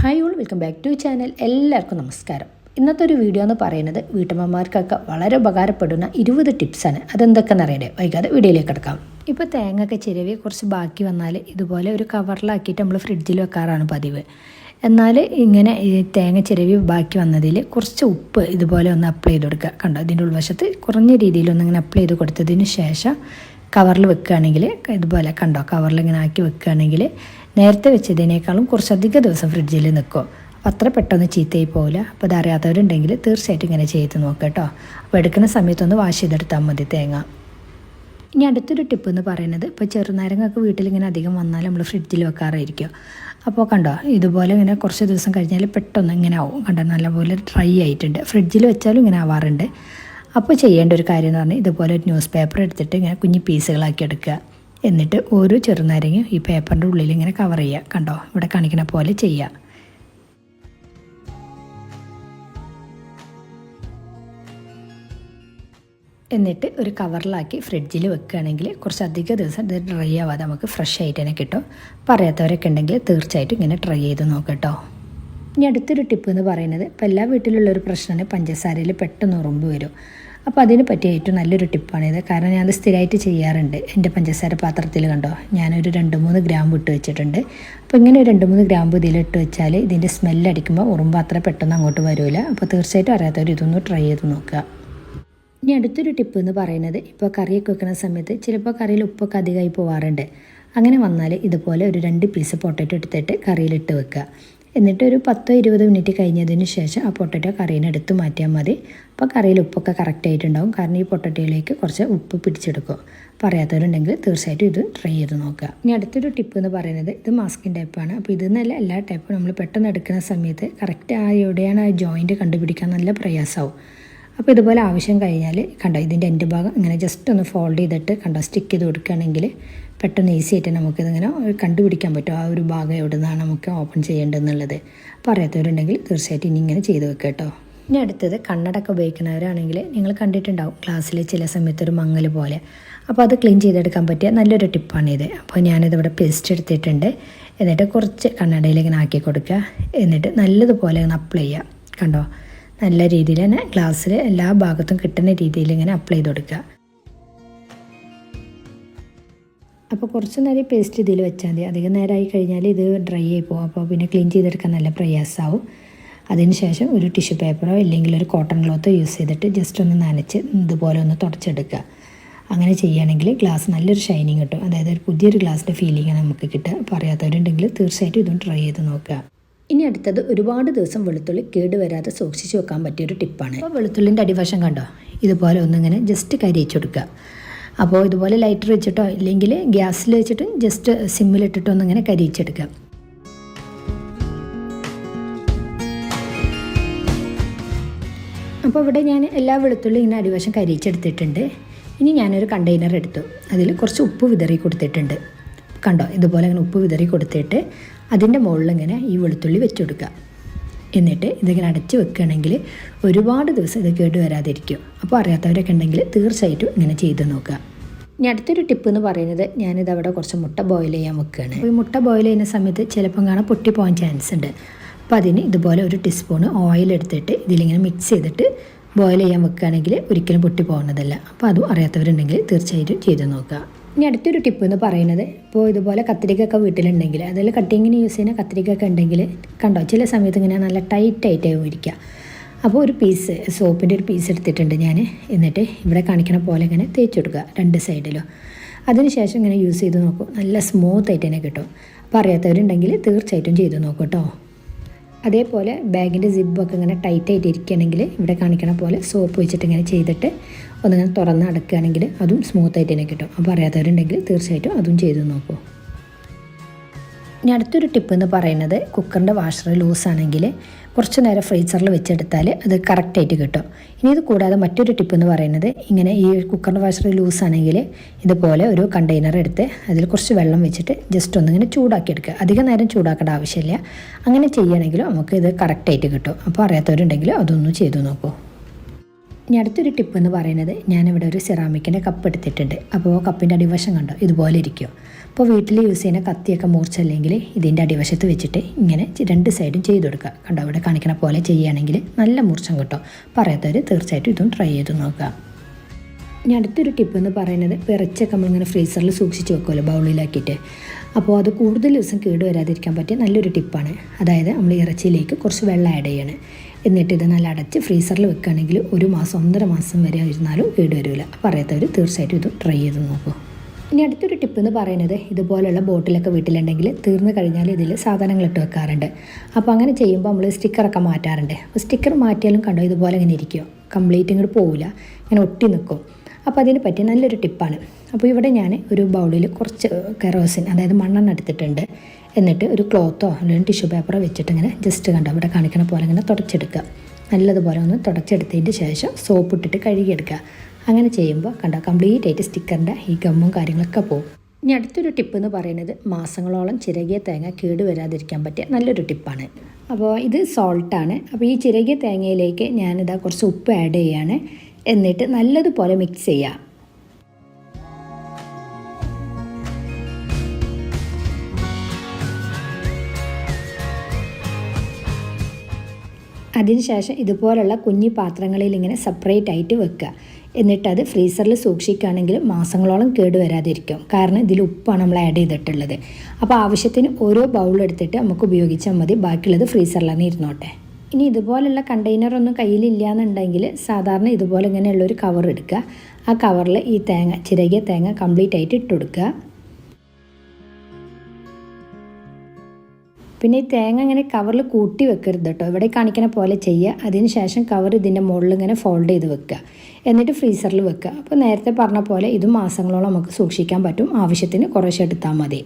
Hi all welcome back to channel എല്ലാവർക്കും നമസ്കാരം. ഇന്നത്തെ ഒരു വീഡിയോ എന്ന് പറയുന്നത് വീട്ടമ്മമാർക്കൊക്കെ വളരെ ഉപകാരപ്പെടുന്ന ഇരുപത് ടിപ്സാണ് അതെന്തൊക്കെയെന്ന് അറിയണ്ടേ? വൈകാതെ വീഡിയോയിലേക്ക് കിടക്കാം. ഇപ്പോൾ തേങ്ങയൊക്കെ ചിരവി കുറച്ച് ബാക്കി വന്നാൽ ഇതുപോലെ ഒരു കവറിലാക്കിയിട്ട് നമ്മൾ ഫ്രിഡ്ജിൽ വെക്കാറാണ് പതിവ്. എന്നാൽ ഇങ്ങനെ തേങ്ങ ചിരവി ബാക്കി വന്നതിൽ കുറച്ച് ഉപ്പ് ഇതുപോലെ ഒന്ന് അപ്ലൈ ചെയ്ത് കൊടുക്കുക. കണ്ടോ? അതിന്റെ ഉൾവശത്ത് കുറഞ്ഞ രീതിയിൽ ഒന്ന് ഇങ്ങനെ അപ്ലൈ ചെയ്ത് കൊടുത്തതിന് ശേഷം കവറിൽ വെക്കുകയാണെങ്കിൽ ഇതുപോലെ കണ്ടോ? കവറിൽ ഇങ്ങനെ ആക്കി വെക്കുകയാണെങ്കിൽ നേരത്തെ വെച്ചതിനേക്കാളും കുറച്ചധികം ദിവസം ഫ്രിഡ്ജിൽ നിൽക്കും. അത്ര പെട്ടെന്ന് ചീത്തയായി പോകില്ല അപ്പോൾ ഇത് അറിയാത്തവരുണ്ടെങ്കിൽ തീർച്ചയായിട്ടും ഇങ്ങനെ ചെയ്ത് നോക്കുക കേട്ടോ. അപ്പോൾ എടുക്കുന്ന സമയത്തൊന്ന് വാഷ് ചെയ്തെടുത്താൽ മതി തേങ്ങ. ഇനി അടുത്തൊരു ടിപ്പ് എന്ന് പറയുന്നത് ഇപ്പോൾ ചെറുനാരങ്ങൊക്കെ വീട്ടിൽ ഇങ്ങനെ അധികം വന്നാൽ നമ്മൾ ഫ്രിഡ്ജിൽ വെക്കാറായിരിക്കും. അപ്പോൾ കണ്ടോ ഇതുപോലെ ഇങ്ങനെ കുറച്ച് ദിവസം കഴിഞ്ഞാൽ പെട്ടെന്ന് ഇങ്ങനെ ആവും. കണ്ടോ നല്ലപോലെ ഡ്രൈ ആയിട്ടുണ്ട്. ഫ്രിഡ്ജിൽ വെച്ചാലും ഇങ്ങനെ ആവാറുണ്ട്. അപ്പോൾ ചെയ്യേണ്ട ഒരു കാര്യം എന്ന് പറഞ്ഞാൽ ഇതുപോലെ ഒരു ന്യൂസ് പേപ്പർ എടുത്തിട്ട് ഇങ്ങനെ കുഞ്ഞു പീസുകളാക്കി എടുക്കുക. എന്നിട്ട് ഓരോ ചെറുനാരങ്ങയും ഈ പേപ്പറിന്റെ ഉള്ളിൽ ഇങ്ങനെ കവർ ചെയ്യുക. കണ്ടോ? ഇവിടെ കാണിക്കുന്ന പോലെ ചെയ്യുക. എന്നിട്ട് ഒരു കവറിലാക്കി ഫ്രിഡ്ജിൽ വെക്കുകയാണെങ്കിൽ കുറച്ചധികം ദിവസം ഇത് ഡ്രൈ ആവാതെ നമുക്ക് ഫ്രഷ് ആയിട്ട് തന്നെ കിട്ടും. പറയാത്തവരൊക്കെ ഉണ്ടെങ്കിൽ തീർച്ചയായിട്ടും ഇങ്ങനെ ട്രൈ ചെയ്ത് നോക്കട്ടോ ഇനി അടുത്തൊരു ടിപ്പ് എന്ന് പറയുന്നത് ഇപ്പോൾ എല്ലാ വീട്ടിലുള്ള ഒരു പ്രശ്നമാണ് പഞ്ചസാരയിൽ പെട്ടെന്ന് ഉറുമ്പ് വരും. അപ്പോൾ അതിന് പറ്റിയ ഏറ്റവും നല്ലൊരു ടിപ്പാണിത് കാരണം ഞാനത് സ്ഥിരമായിട്ട് ചെയ്യാറുണ്ട്. എന്റെ പഞ്ചസാര പാത്രത്തിൽ കണ്ടോ? ഞാനൊരു രണ്ട് മൂന്ന് ഗ്രാമ്പ് ഇട്ട് വെച്ചിട്ടുണ്ട്. അപ്പോൾ ഇങ്ങനെ ഒരു രണ്ട് മൂന്ന് ഗ്രാമ്പ് ഇതിലിട്ട് വെച്ചാൽ ഇതിന്റെ സ്മെല്ലടിക്കുമ്പോൾ ഉറുമ്പ് അത്ര പെട്ടെന്ന് അങ്ങോട്ട് വരില്ല അപ്പോൾ തീർച്ചയായിട്ടും അറിയാത്തവർ ഇതൊന്ന് ട്രൈ ചെയ്ത് നോക്കുക. ഇനി അടുത്തൊരു ടിപ്പ് എന്ന് പറയുന്നത് ഇപ്പോൾ കറിയൊക്കെ വെക്കുന്ന സമയത്ത് ചിലപ്പോൾ കറിയിൽ ഉപ്പൊക്കെ അധികമായി പോവാറുണ്ട്. അങ്ങനെ വന്നാൽ ഇതുപോലെ ഒരു രണ്ട് പീസ് പൊട്ടറ്റോ എടുത്തിട്ട് കറിയിലിട്ട് വെക്കുക. എന്നിട്ട് ഒരു പത്തോ ഇരുപത് മിനിറ്റ് കഴിഞ്ഞതിന് ശേഷം ആ പൊട്ടറ്റോ കറീനെ എടുത്ത് മാറ്റിയാൽ മതി. അപ്പോൾ കറിയിൽ ഉപ്പൊക്കെ കറക്റ്റ് ആയിട്ടുണ്ടാവും. കാരണം ഈ പൊട്ടറ്റോയിലേക്ക് കുറച്ച് ഉപ്പ് പിടിച്ചെടുക്കും അപ്പോൾ അറിയാത്തവരുണ്ടെങ്കിൽ തീർച്ചയായിട്ടും ഇത് ട്രൈ ചെയ്ത് നോക്കുക. ഇനി അടുത്തൊരു ടിപ്പ് എന്ന് പറയുന്നത് ഇത് മാസ്കിൻ ടൈപ്പാണ് അപ്പോൾ ഇത് നല്ല എല്ലാ ടൈപ്പും നമ്മൾ പെട്ടെന്ന് എടുക്കുന്ന സമയത്ത് കറക്റ്റ് ആ എവിടെയാണ് ആ ജോയിന്റ് കണ്ടുപിടിക്കാൻ നല്ല പ്രയാസമാവും. അപ്പോൾ ഇതുപോലെ ആവശ്യം കഴിഞ്ഞാൽ കണ്ടോ ഇതിന്റെ എന്റെ ഭാഗം ഇങ്ങനെ ജസ്റ്റ് ഒന്ന് ഫോൾഡ് ചെയ്തിട്ട് കണ്ടോ സ്റ്റിക്ക് ചെയ്ത് കൊടുക്കുകയാണെങ്കിൽ പെട്ടെന്ന് ഈസി ആയിട്ട് നമുക്കിതിങ്ങനെ കണ്ടുപിടിക്കാൻ പറ്റും. ആ ഒരു ഭാഗം എവിടെ നിന്നാണ് നമുക്ക് ഓപ്പൺ ചെയ്യേണ്ടതെന്നുള്ളത്. അപ്പോൾ അറിയാത്തവരുണ്ടെങ്കിൽ തീർച്ചയായിട്ടും ഇനി ഇങ്ങനെ ചെയ്ത് വെക്കുക കേട്ടോ. ഇനി അടുത്തത് കണ്ണടക്കം ഉപയോഗിക്കുന്നവരാണെങ്കിൽ നിങ്ങൾ കണ്ടിട്ടുണ്ടാവും ക്ലാസ്സിൽ ചില സമയത്തൊരു മങ്ങൽ പോലെ. അപ്പോൾ അത് ക്ലീൻ ചെയ്തെടുക്കാൻ പറ്റിയ നല്ലൊരു ടിപ്പാണിത്. അപ്പോൾ ഞാനിതിവിടെ പേസ്റ്റ് എടുത്തിട്ടുണ്ട്. എന്നിട്ട് കുറച്ച് കണ്ണടയിൽ ഇങ്ങനെ ആക്കി കൊടുക്കുക. എന്നിട്ട് നല്ലതുപോലെ ഇങ്ങനെ അപ്ലൈ ചെയ്യുക. കണ്ടോ? നല്ല രീതിയിൽ തന്നെ ഗ്ലാസ്സിൽ എല്ലാ ഭാഗത്തും കിട്ടുന്ന രീതിയിൽ ഇങ്ങനെ അപ്ലൈ ചെയ്ത് കൊടുക്കുക അപ്പോൾ കുറച്ച് നേരം പേസ്റ്റ് ഇതിൽ വെച്ചാൽ മതി. അധികം നേരമായി കഴിഞ്ഞാൽ ഇത് ഡ്രൈ ആയി പോകും. അപ്പോൾ പിന്നെ ക്ലീൻ ചെയ്തെടുക്കാൻ നല്ല പ്രയാസമാവും അതിനുശേഷം ഒരു ടിഷ്യൂ പേപ്പറോ ഇല്ലെങ്കിൽ ഒരു കോട്ടൺ ക്ലോത്തോ യൂസ് ചെയ്തിട്ട് ജസ്റ്റ് ഒന്ന് നനച്ച് ഇതുപോലെ ഒന്ന് തുടച്ചെടുക്കുക. അങ്ങനെ ചെയ്യുകയാണെങ്കിൽ ഗ്ലാസ് നല്ലൊരു ഷൈനിങ് കിട്ടും. അതായത് ഒരു പുതിയൊരു ഗ്ലാസിന്റെ ഫീലിംഗ് നമുക്ക് കിട്ടുക. അപ്പോൾ അറിയാത്തവരുണ്ടെങ്കിൽ തീർച്ചയായിട്ടും ഇതും ട്രൈ ചെയ്ത് നോക്കുക. ഇനി അടുത്തത് ഒരുപാട് ദിവസം വെളുത്തുള്ളി കേടുവരാതെ സൂക്ഷിച്ചു വെക്കാൻ പറ്റിയ ഒരു ടിപ്പാണ്. അപ്പോൾ വെളുത്തുള്ളിന്റെ അടിവശം കണ്ടോ? ഇതുപോലെ ഒന്നിങ്ങനെ ജസ്റ്റ് കരിയിച്ചു കൊടുക്കുക അപ്പോൾ ഇതുപോലെ ലൈറ്റർ വെച്ചിട്ടോ ഇല്ലെങ്കിൽ ഗ്യാസിൽ വെച്ചിട്ട് ജസ്റ്റ് സിമ്മിലിട്ടിട്ടോ ഒന്നിങ്ങനെ കരിയിച്ചെടുക്കുക അപ്പോൾ ഇവിടെ ഞാൻ എല്ലാ വെളുത്തുള്ളി ഇങ്ങനെ അടിവശം കരിയിച്ചെടുത്തിട്ടുണ്ട് ഇനി ഞാനൊരു കണ്ടെയ്നർ എടുത്തു. അതിൽ കുറച്ച് ഉപ്പ് വിതറി കൊടുത്തിട്ടുണ്ട്. കണ്ടോ? ഇതുപോലെ ഇങ്ങനെ ഉപ്പ് വിതറി കൊടുത്തിട്ട് അതിന്റെ മുകളിൽ ഇങ്ങനെ ഈ വെളുത്തുള്ളി വെച്ച് കൊടുക്കുക. എന്നിട്ട് ഇതിങ്ങനെ അടച്ച് വെക്കുകയാണെങ്കിൽ ഒരുപാട് ദിവസം ഇത് കേട് വരാതിരിക്കും. അപ്പോൾ അറിയാത്തവരൊക്കെ ഉണ്ടെങ്കിൽ തീർച്ചയായിട്ടും ഇങ്ങനെ ചെയ്ത് നോക്കുക. ഇനി അടുത്തൊരു ടിപ്പ് എന്ന് പറയുന്നത് ഞാനിത് അവിടെ കുറച്ച് മുട്ട ബോയിൽ ചെയ്യാൻ വെക്കുകയാണ്. ഈ മുട്ട ബോയിൽ ചെയ്യുന്ന സമയത്ത് ചിലപ്പം കാണാൻ പൊട്ടിപ്പോകാൻ ചാൻസ് ഉണ്ട്. അപ്പോൾ അതിന് ഇതുപോലെ ഒരു ടീസ്പൂൺ ഓയിൽ എടുത്തിട്ട് ഇതിലിങ്ങനെ മിക്സ് ചെയ്തിട്ട് ബോയിൽ ചെയ്യാൻ വെക്കുകയാണെങ്കിൽ ഒരിക്കലും പൊട്ടി പോകുന്നതല്ല. അപ്പോൾ അതും അറിയാത്തവരുണ്ടെങ്കിൽ തീർച്ചയായിട്ടും ചെയ്ത് നോക്കുക. ഇനി അടുത്തൊരു ടിപ്പ് എന്ന് പറയുന്നത് ഇപ്പോൾ ഇതുപോലെ കത്തിരിക്കൊക്കെ വീട്ടിലുണ്ടെങ്കിൽ അതിൽ കട്ടിങ്ങിന് യൂസ് ചെയ്യുന്ന കത്തിരിക്കൊക്കെ ഉണ്ടെങ്കിൽ കണ്ടോ ചില സമയത്ത് ഇങ്ങനെ നല്ല ടൈറ്റ് ആയിട്ടാവും ഇരിക്കുക അപ്പോൾ ഒരു പീസ് സോപ്പിന്റെ ഒരു പീസ് എടുത്തിട്ടുണ്ട് ഞാൻ. എന്നിട്ട് ഇവിടെ കാണിക്കണ പോലെ ഇങ്ങനെ തേച്ച് കൊടുക്കുക രണ്ട് സൈഡിലോ അതിനുശേഷം ഇങ്ങനെ യൂസ് ചെയ്ത് നോക്കും നല്ല സ്മൂത്ത് ആയിട്ട് തന്നെ കിട്ടും. അപ്പോൾ അറിയാത്തവരുണ്ടെങ്കിൽ തീർച്ചയായിട്ടും ചെയ്ത് നോക്കും കേട്ടോ. അതേപോലെ ബാഗിന്റെ സിബൊക്കെ ഇങ്ങനെ ടൈറ്റായിട്ട് ഇരിക്കുകയാണെങ്കിൽ ഇവിടെ കാണിക്കണ പോലെ സോപ്പ് വെച്ചിട്ട് ഇങ്ങനെ ചെയ്തിട്ട് ഒന്നിങ്ങനെ തുറന്ന് അടക്കുകയാണെങ്കിൽ അതും സ്മൂത്തായിട്ട് തന്നെ കിട്ടും. അപ്പോൾ അറിയാത്തവരുണ്ടെങ്കിൽ തീർച്ചയായിട്ടും അതും ചെയ്ത് നോക്കൂ. ഇനി അടുത്തൊരു ടിപ്പ് എന്ന് പറയുന്നത് കുക്കറിന്റെ വാഷർ ലൂസാണെങ്കിൽ കുറച്ച് നേരം ഫ്രീസറിൽ വെച്ചെടുത്താൽ അത് കറക്റ്റായിട്ട് കിട്ടും. ഇനി ഇത് കൂടാതെ മറ്റൊരു ടിപ്പ് എന്ന് പറയുന്നത് ഇങ്ങനെ ഈ കുക്കറിന്റെ വാഷർ ലൂസാണെങ്കിൽ ഇതുപോലെ ഒരു കണ്ടെയ്നർ എടുത്ത് അതിൽ കുറച്ച് വെള്ളം വെച്ചിട്ട് ജസ്റ്റ് ഒന്നിങ്ങനെ ചൂടാക്കിയെടുക്കുക. അധികം നേരം ചൂടാക്കേണ്ട ആവശ്യമില്ല. അങ്ങനെ ചെയ്യുകയാണെങ്കിലും നമുക്ക് ഇത് കറക്റ്റായിട്ട് കിട്ടും. അപ്പോൾ അറിയാത്തവരുണ്ടെങ്കിൽ അതൊന്ന് ചെയ്തു നോക്കൂ. ഇനി അടുത്തൊരു ടിപ്പ് എന്ന് പറയുന്നത് ഞാനിവിടെ ഒരു സിറാമിക്കിന്റെ കപ്പ് എടുത്തിട്ടുണ്ട്. അപ്പോൾ കപ്പിന്റെ അടിവശം കണ്ടോ? ഇതുപോലെ ഇരിക്കും. അപ്പോൾ വീട്ടിൽ യൂസ് ചെയ്യുന്ന കത്തിയൊക്കെ മൂർച്ചല്ലെങ്കിൽ ഇതിന്റെ അടിവശത്ത് വെച്ചിട്ട് ഇങ്ങനെ രണ്ട് സൈഡും ചെയ്ത് കൊടുക്കുക. കണ്ടോ ഇവിടെ കാണിക്കണ പോലെ ചെയ്യുകയാണെങ്കിൽ നല്ല മൂർച്ചം കിട്ടും. പറയാത്തവർ തീർച്ചയായിട്ടും ഇതും ട്രൈ ചെയ്ത് നോക്കുക. ഇനി അടുത്തൊരു ടിപ്പ് എന്ന് പറയുന്നത് പിറച്ചൊക്കെ നമ്മളിങ്ങനെ ഫ്രീസറിൽ സൂക്ഷിച്ച് വെക്കുമല്ലോ ബൗളിലാക്കിയിട്ട് അപ്പോൾ അത് കൂടുതൽ ദിവസം കേട് വരാതിരിക്കാൻ പറ്റിയ നല്ലൊരു ടിപ്പാണ് അതായത് നമ്മൾ ഇറച്ചിയിലേക്ക് കുറച്ച് വെള്ളം ആഡ് ചെയ്യണം. എന്നിട്ട് ഇത് നല്ല അടച്ച് ഫ്രീസറിൽ വെക്കുകയാണെങ്കിൽ ഒരു മാസം ഒന്നര മാസം വരെ ഇരുന്നാലും കേട് വരില്ല. അപ്പോൾ അറിയാത്തവർ തീർച്ചയായിട്ടും ഇത് ട്രൈ ചെയ്ത് നോക്കൂ. ഇനി അടുത്തൊരു ടിപ്പ് എന്ന് പറയുന്നത് ഇതുപോലെയുള്ള ബോട്ടിലൊക്കെ വീട്ടിലുണ്ടെങ്കിൽ തീർന്നു കഴിഞ്ഞാൽ ഇതിൽ സാധനങ്ങൾ ഇട്ട് വെക്കാറുണ്ട്. അപ്പോൾ അങ്ങനെ ചെയ്യുമ്പോൾ നമ്മൾ സ്റ്റിക്കറൊക്കെ മാറ്റാറുണ്ട്. അപ്പോൾ സ്റ്റിക്കർ മാറ്റിയാലും കണ്ടോ ഇതുപോലെ ഇങ്ങനെ ഇരിക്കുമോ കംപ്ലീറ്റ് ഇങ്ങോട്ട് പോവില്ല. ഇങ്ങനെ ഒട്ടി നിൽക്കും അപ്പോൾ അതിനെ പറ്റിയ നല്ലൊരു ടിപ്പാണ്. അപ്പോൾ ഇവിടെ ഞാൻ ഒരു ബൗളിൽ കുറച്ച് കെറോസിൻ അതായത് മണ്ണെണ്ണ എടുത്തിട്ടുണ്ട്. എന്നിട്ട് ഒരു ക്ലോത്തോ അല്ലെങ്കിൽ ടിഷ്യൂ പേപ്പറോ വെച്ചിട്ട് ഇങ്ങനെ ജസ്റ്റ് കണ്ടോ ഇവിടെ കാണിക്കണ പോലെ ഇങ്ങനെ തുടച്ചെടുക്കുക. നല്ലതുപോലെ ഒന്ന് തുടച്ചെടുത്തതിന്റെ ശേഷം സോപ്പ് ഇട്ടിട്ട് കഴുകിയെടുക്കുക. അങ്ങനെ ചെയ്യുമ്പോൾ കണ്ട കംപ്ലീറ്റ് ആയിട്ട് സ്റ്റിക്കറിന്റെ ഈ ഗമ്മും കാര്യങ്ങളൊക്കെ പോകും. ഇനി അടുത്തൊരു ടിപ്പ് എന്ന് പറയുന്നത് മാസങ്ങളോളം ചിരകിയ തേങ്ങ കേട് വരാതിരിക്കാൻ പറ്റിയ നല്ലൊരു ടിപ്പാണ് അപ്പോൾ ഇത് സോൾട്ടാണ് അപ്പോൾ ഈ ചിരകിയ തേങ്ങയിലേക്ക് ഞാനിതാ കുറച്ച് ഉപ്പ് ആഡ് ചെയ്യാണ്. എന്നിട്ട് നല്ലതുപോലെ മിക്സ് ചെയ്യുക അതിനുശേഷം ഇതുപോലുള്ള കുഞ്ഞി പാത്രങ്ങളിൽ ഇങ്ങനെ സെപ്പറേറ്റ് ആയിട്ട് വെക്കുക. എന്നിട്ട് അത് ഫ്രീസറിൽ സൂക്ഷിക്കുകയാണെങ്കിൽ മാസങ്ങളോളം കേട് വരാതിരിക്കും. കാരണം ഇതിൽ ഉപ്പാണ് നമ്മൾ ആഡ് ചെയ്തിട്ടുള്ളത്. അപ്പോൾ ആവശ്യത്തിന് ഓരോ ബൗൾ എടുത്തിട്ട് നമുക്ക് ഉപയോഗിച്ചാൽ മതി. ബാക്കിയുള്ളത് ഫ്രീസറിൽ തന്നെ ഇരുന്നോട്ടെ. ഇനി ഇതുപോലെയുള്ള കണ്ടെയ്നർ ഒന്നും കയ്യിലില്ല എന്നുണ്ടെങ്കിൽ സാധാരണ ഇതുപോലെ ഇങ്ങനെയുള്ള ഒരു കവർ എടുക്കുക. ആ കവറിൽ ഈ തേങ്ങ ചിരകിയ തേങ്ങ കംപ്ലീറ്റ് ആയിട്ട് ഇട്ട് കൊടുക്കുക. പിന്നെ ഈ തേങ്ങ ഇങ്ങനെ കവറിൽ കൂട്ടി വെക്കരുത് കേട്ടോ ഇവിടെ കാണിക്കുന്ന പോലെ ചെയ്യുക അതിന് ശേഷം കവർ ഇതിന്റെ മുകളിൽ ഇങ്ങനെ ഫോൾഡ് ചെയ്ത് വെക്കുക എന്നിട്ട് ഫ്രീസറിൽ വെക്കുക അപ്പോൾ നേരത്തെ പറഞ്ഞ പോലെ ഇത് മാസങ്ങളോളം നമുക്ക് സൂക്ഷിക്കാൻ പറ്റും. ആവശ്യത്തിന് കുറേശ്ശെ എടുത്താൽ മതി.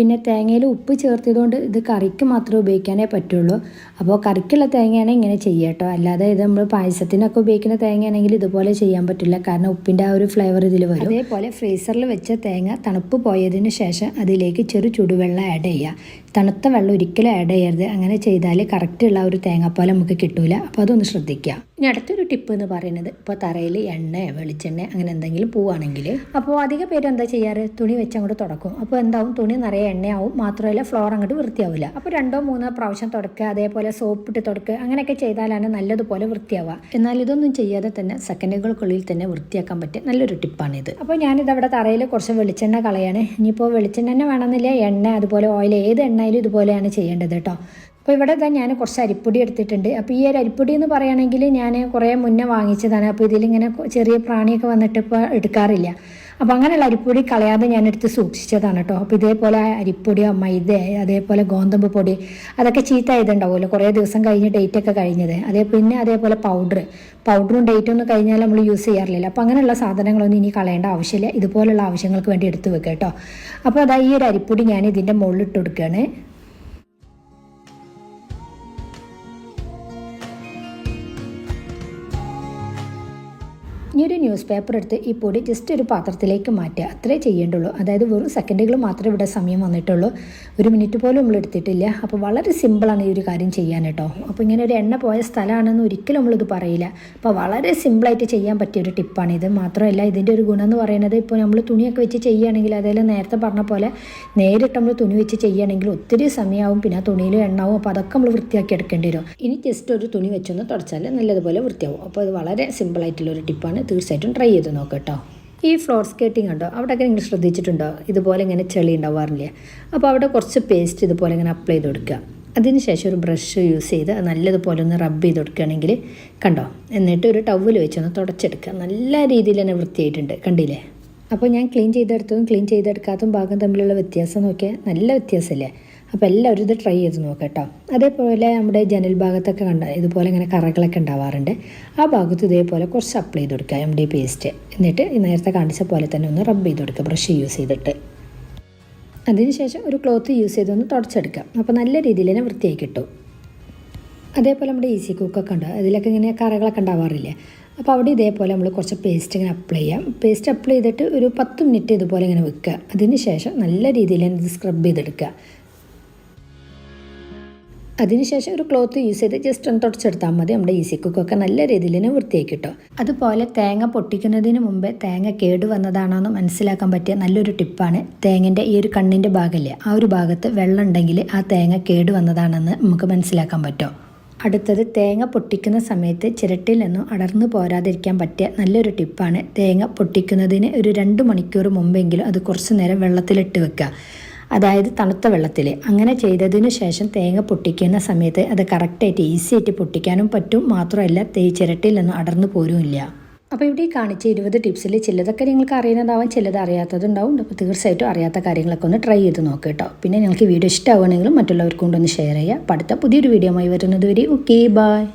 പിന്നെ തേങ്ങയിൽ ഉപ്പ് ചേർത്തതുകൊണ്ട് ഇത് കറിക്ക് മാത്രമേ ഉപയോഗിക്കാനേ പറ്റുള്ളൂ. അപ്പോൾ കറിക്കുള്ള തേങ്ങയാണ് ഇങ്ങനെ ചെയ്യുക കേട്ടോ. അല്ലാതെ ഇത് നമ്മൾ പായസത്തിനൊക്കെ ഉപയോഗിക്കുന്ന തേങ്ങയാണെങ്കിൽ ഇതുപോലെ ചെയ്യാൻ പറ്റില്ല. കാരണം ഉപ്പിന്റെ ആ ഒരു ഫ്ലേവർ ഇതിൽ വരും. അതേപോലെ ഫ്രീസറിൽ വെച്ച തേങ്ങ തണുപ്പ് പോയതിന് ശേഷം അതിലേക്ക് ചെറു ചുടുവെള്ളം ആഡ് ചെയ്യുക തണുത്ത വെള്ളം ഒരിക്കലും ആഡ് ചെയ്യരുത്. അങ്ങനെ ചെയ്താൽ കറക്റ്റുള്ള ഒരു തേങ്ങാപ്പാൽ നമുക്ക് കിട്ടൂല. അപ്പോൾ അതൊന്ന് ശ്രദ്ധിക്കുക ഇനി അടുത്തൊരു ടിപ്പ് എന്ന് പറയുന്നത് ഇപ്പോൾ തറയിൽ എണ്ണ വെളിച്ചെണ്ണ അങ്ങനെ എന്തെങ്കിലും പോവുകയാണെങ്കിൽ അപ്പോൾ അധിക പേര് എന്താ ചെയ്യാറ്? തുണി വെച്ച് അങ്ങോട്ട് തുടക്കും. അപ്പോൾ എന്താവും? തുണി നിറയെ എണ്ണയാവും. മാത്രമല്ല ഫ്ലോർ അങ്ങോട്ട് വൃത്തിയാവില്ല അപ്പോൾ രണ്ടോ മൂന്നോ പ്രാവശ്യം തുടക്കുക അതേപോലെ സോപ്പ് ഇട്ട് തുടക്കുക അങ്ങനെയൊക്കെ ചെയ്താലാണ് നല്ലതുപോലെ വൃത്തിയാവുക. എന്നാൽ ഇതൊന്നും ചെയ്യാതെ തന്നെ സെക്കൻഡുകൾക്കുള്ളിൽ തന്നെ വൃത്തിയാക്കാൻ പറ്റിയ നല്ലൊരു ടിപ്പാണിത്. അപ്പോൾ ഞാനിത് അവിടെ തറയിൽ കുറച്ച് വെളിച്ചെണ്ണ കളയാണ്. ഇനിയിപ്പോൾ വെളിച്ചെണ്ണ തന്നെ വേണമെന്നില്ല. എണ്ണ അതുപോലെ ഓയിൽ ഏത് എണ്ണയിലും ഇതുപോലെയാണ് ചെയ്യേണ്ടത് കേട്ടോ. അപ്പോൾ ഇവിടെ തന്നെ ഞാൻ കുറച്ച് അരിപ്പൊടി എടുത്തിട്ടുണ്ട്. അപ്പോൾ ഈ ഒരു അരിപ്പൊടി എന്ന് പറയുകയാണെങ്കിൽ ഞാൻ കുറേ മുന്നേ വാങ്ങിച്ചതാണ്. അപ്പോൾ ഇതിലിങ്ങനെ ചെറിയ പ്രാണിയൊക്കെ വന്നിട്ട് ഇപ്പോൾ എടുക്കാറില്ല. അപ്പോൾ അങ്ങനെയുള്ള അരിപ്പൊടി കളയാതെ ഞാൻ എടുത്ത് സൂക്ഷിച്ചതാണ് കേട്ടോ അപ്പോൾ ഇതേപോലെ അരിപ്പൊടിയോ മൈദ അതേപോലെ ഗോതമ്പ് പൊടി അതൊക്കെ ചീത്ത ഇതുണ്ടാവുമല്ലോ കുറേ ദിവസം കഴിഞ്ഞ് ഡേറ്റ് ഒക്കെ കഴിഞ്ഞത്. അതേ പിന്നെ അതേപോലെ പൗഡർ പൗഡറും ഡേറ്റും ഒന്നും കഴിഞ്ഞാൽ നമ്മൾ യൂസ് ചെയ്യാറില്ല അപ്പോൾ അങ്ങനെയുള്ള സാധനങ്ങളൊന്നും ഇനി കളയേണ്ട ആവശ്യമില്ല. ഇതുപോലുള്ള ആവശ്യങ്ങൾക്ക് വേണ്ടി എടുത്ത് വെക്കുക കേട്ടോ അപ്പോൾ അതാ ഈ ഒരു അരിപ്പൊടി ഞാൻ ഇതിന്റെ മുകളിൽ ഇട്ട് കൊടുക്കുകയാണ് ഇനി ഒരു ന്യൂസ് പേപ്പർ എടുത്ത് ഈ പൊടി ജസ്റ്റ് ഒരു പാത്രത്തിലേക്ക് മാറ്റുക. അത്രേ ചെയ്യേണ്ടുള്ളൂ. അതായത് വെറും സെക്കൻഡുകൾ മാത്രമേ ഇവിടെ സമയം വന്നിട്ടുള്ളൂ. ഒരു മിനിറ്റ് പോലും നമ്മൾ എടുത്തിട്ടില്ല. അപ്പോൾ വളരെ സിമ്പിളാണ് ഈ ഒരു കാര്യം ചെയ്യാൻ കേട്ടോ. അപ്പോൾ ഇങ്ങനെ ഒരു എണ്ണ പോയ സ്ഥലമാണെന്ന് ഒരിക്കലും നമ്മളിത് പറയില്ല. അപ്പോൾ വളരെ സിമ്പിളായിട്ട് ചെയ്യാൻ പറ്റിയ ഒരു ടിപ്പാണ് ഇത്. മാത്രമല്ല ഇതിന്റെ ഒരു ഗുണം എന്ന് പറയുന്നത് ഇപ്പോൾ നമ്മൾ തുണിയൊക്കെ വെച്ച് ചെയ്യുകയാണെങ്കിൽ അതായത് നേരത്തെ പറഞ്ഞ പോലെ നേരിട്ട് നമ്മൾ തുണി വെച്ച് ചെയ്യുകയാണെങ്കിൽ ഒത്തിരി സമയമാവും പിന്നെ തുണിയിൽ എണ്ണാവും. അപ്പോൾ അതൊക്കെ നമ്മൾ വൃത്തിയാക്കി എടുക്കേണ്ടി വരും. ഇനി ജസ്റ്റ് ഒരു തുണി വെച്ചൊന്ന് തുടച്ചാൽ നല്ലതുപോലെ വൃത്തിയാവും. അപ്പോൾ ഇത് വളരെ സിമ്പിളായിട്ടുള്ള ഒരു ടിപ്പാണ് തീർച്ചയായിട്ടും ട്രൈ ചെയ്ത് നോക്കാം കേട്ടോ ഈ ഫ്ലോർ സ്കേറ്റിംഗ് ഉണ്ടോ? അവിടെയൊക്കെ നിങ്ങൾ ശ്രദ്ധിച്ചിട്ടുണ്ടോ? ഇതുപോലെ ഇങ്ങനെ ചെളി ഉണ്ടാവാറില്ലേ? അപ്പോൾ അവിടെ കുറച്ച് പേസ്റ്റ് ഇതുപോലെ ഇങ്ങനെ അപ്ലൈ ചെയ്ത് കൊടുക്കുക. അതിനുശേഷം ഒരു ബ്രഷ് യൂസ് ചെയ്ത് നല്ലതുപോലെ ഒന്ന് റബ്ബ് ചെയ്ത് കൊടുക്കുകയാണെങ്കിൽ കണ്ടോ? എന്നിട്ട് ഒരു ടവൽ വെച്ചൊന്ന് തുടച്ചെടുക്കുക. നല്ല രീതിയിൽ തന്നെ വൃത്തിയായിട്ടുണ്ട്. കണ്ടില്ലേ? അപ്പോൾ ഞാൻ ക്ലീൻ ചെയ്തെടുത്തതും ക്ലീൻ ചെയ്തെടുക്കാത്തതും ഭാഗം തമ്മിലുള്ള വ്യത്യാസം നോക്കിയാൽ നല്ല വ്യത്യാസമല്ലേ? അപ്പോൾ എല്ലാവരും ഇത് ട്രൈ ചെയ്ത് നോക്കാം കേട്ടോ അതേപോലെ നമ്മുടെ ജനൽ ഭാഗത്തൊക്കെ കണ്ട ഇതുപോലെ ഇങ്ങനെ കറകളൊക്കെ ഉണ്ടാവാറുണ്ട്. ആ ഭാഗത്ത് ഇതേപോലെ കുറച്ച് അപ്ലൈ ചെയ്ത് കൊടുക്കുക ഡി പേസ്റ്റ് എന്നിട്ട് നേരത്തെ കാണിച്ച പോലെ തന്നെ ഒന്ന് റബ്ബ് ചെയ്ത് കൊടുക്കുക ബ്രഷ് യൂസ് ചെയ്തിട്ട്. അതിനുശേഷം ഒരു ക്ലോത്ത് യൂസ് ചെയ്തൊന്ന് തുടച്ചെടുക്കാം അപ്പോൾ നല്ല രീതിയിൽ തന്നെ വൃത്തിയായി കിട്ടും. അതേപോലെ നമ്മുടെ ഈസി കുക്കൊക്കെ ഉണ്ട്. അതിലൊക്കെ ഇങ്ങനെ കറകളൊക്കെ ഉണ്ടാവാറില്ലേ? അപ്പോൾ അവിടെ ഇതേപോലെ നമ്മൾ കുറച്ച് പേസ്റ്റ് ഇങ്ങനെ അപ്ലൈ ചെയ്യാം. പേസ്റ്റ് അപ്ലൈ ചെയ്തിട്ട് ഒരു പത്ത് മിനിറ്റ് ഇതുപോലെ ഇങ്ങനെ വെക്കുക. അതിന് ശേഷം നല്ല രീതിയിൽ ഇത് സ്ക്രബ് ചെയ്തെടുക്കുക. അതിനുശേഷം ഒരു ക്ലോത്ത് യൂസ് ചെയ്ത് ജസ്റ്റ് ഒന്ന് തുടച്ചെടുത്താൽ മതി. നമ്മുടെ ഈസി കുക്കൊക്കെ നല്ല രീതിയിൽ തന്നെ വൃത്തിയാക്കി കിട്ടും. അതുപോലെ തേങ്ങ പൊട്ടിക്കുന്നതിന് മുമ്പേ തേങ്ങ കേട് വന്നതാണോ എന്ന് മനസ്സിലാക്കാൻ പറ്റിയ നല്ലൊരു ടിപ്പാണ് തേങ്ങന്റെ ഈ ഒരു കണ്ണിന്റെ ഭാഗമല്ലേ ആ ഒരു ഭാഗത്ത് വെള്ളം ഉണ്ടെങ്കിൽ ആ തേങ്ങ കേട് വന്നതാണെന്ന് നമുക്ക് മനസ്സിലാക്കാൻ പറ്റും. അടുത്തത് തേങ്ങ പൊട്ടിക്കുന്ന സമയത്ത് ചിരട്ടിൽ നിന്നും അടർന്നു പോരാതിരിക്കാൻ പറ്റിയ നല്ലൊരു ടിപ്പാണ് തേങ്ങ പൊട്ടിക്കുന്നതിന് ഒരു രണ്ട് മണിക്കൂർ മുമ്പെങ്കിലും അത് കുറച്ച് നേരം വെള്ളത്തിലിട്ട് വെക്കുക. അതായത് തണുത്ത വെള്ളത്തിൽ അങ്ങനെ ചെയ്തതിന് ശേഷം തേങ്ങ പൊട്ടിക്കുന്ന സമയത്ത് അത് കറക്റ്റായിട്ട് ഈസി ആയിട്ട് പൊട്ടിക്കാനും പറ്റും. മാത്രമല്ല തേ ചിരട്ടിൽ നിന്ന് അടർന്നു പോരുമില്ല അപ്പോൾ ഇവിടെ ഈ കാണിച്ച ഇരുപത് ടിപ്സിൽ ചിലതൊക്കെ നിങ്ങൾക്ക് അറിയുന്നതാവാം ചിലത് അറിയാത്തതുണ്ടാവും. അപ്പോൾ തീർച്ചയായിട്ടും അറിയാത്ത കാര്യങ്ങളൊക്കെ ഒന്ന് ട്രൈ ചെയ്ത് നോക്കുക കേട്ടോ. പിന്നെ നിങ്ങൾക്ക് വീഡിയോ ഇഷ്ടമാവുകയാണെങ്കിലും മറ്റുള്ളവർക്കും കൊണ്ടൊന്ന് ഷെയർ ചെയ്യുക. അടുത്ത പുതിയൊരു വീഡിയോ ആയി വരുന്നത് വരെ ഓക്കെ ബായ്